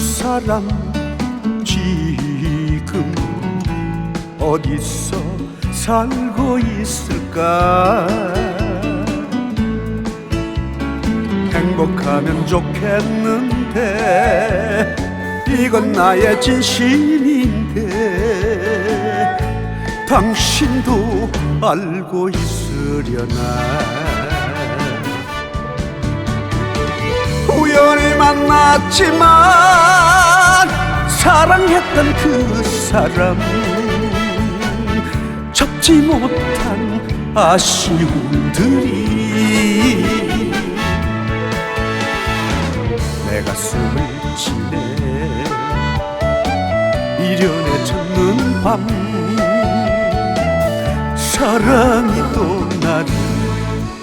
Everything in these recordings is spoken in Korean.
사람 지금 어디서 살고 있을까? 행복하면 좋겠는데 이건 나의 진심인데 당신도 알고 있으려나 만났지만 사랑했던 그 사람 접지 못한 아쉬움들이 내 가슴을 치네 미련에 젖는 밤 사랑이 또 나를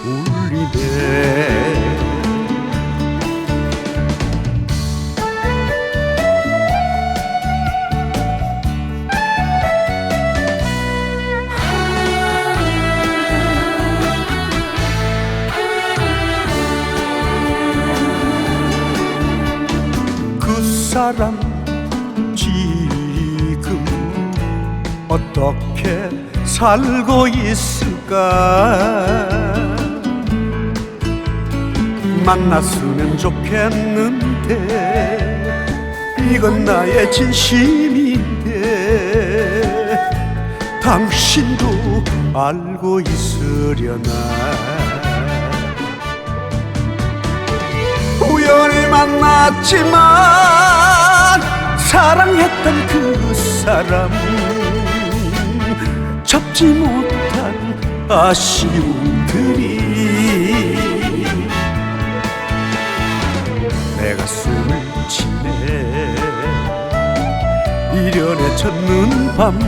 울리네 사람 지금 어떻게 살고 있을까? 만났으면 좋겠는데 이건 나의 진심인데 당신도 알고 있으려나? 우연히 만났지만 사랑했던 그 사람. 접지 못한 아쉬움들이 내 가슴을 치네 미련에 젖는 밤.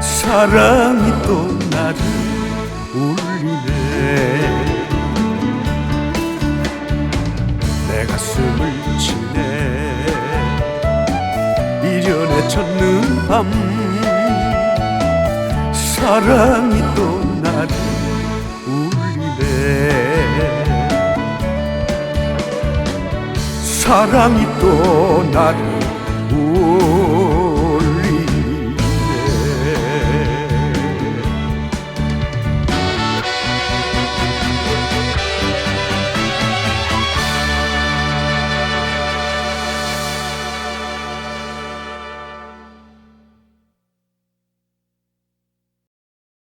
사랑이 또 나를 울리네. 내 가슴을 치네 젖는 밤 사랑이 또 나를 울리네. 사랑이 또 나를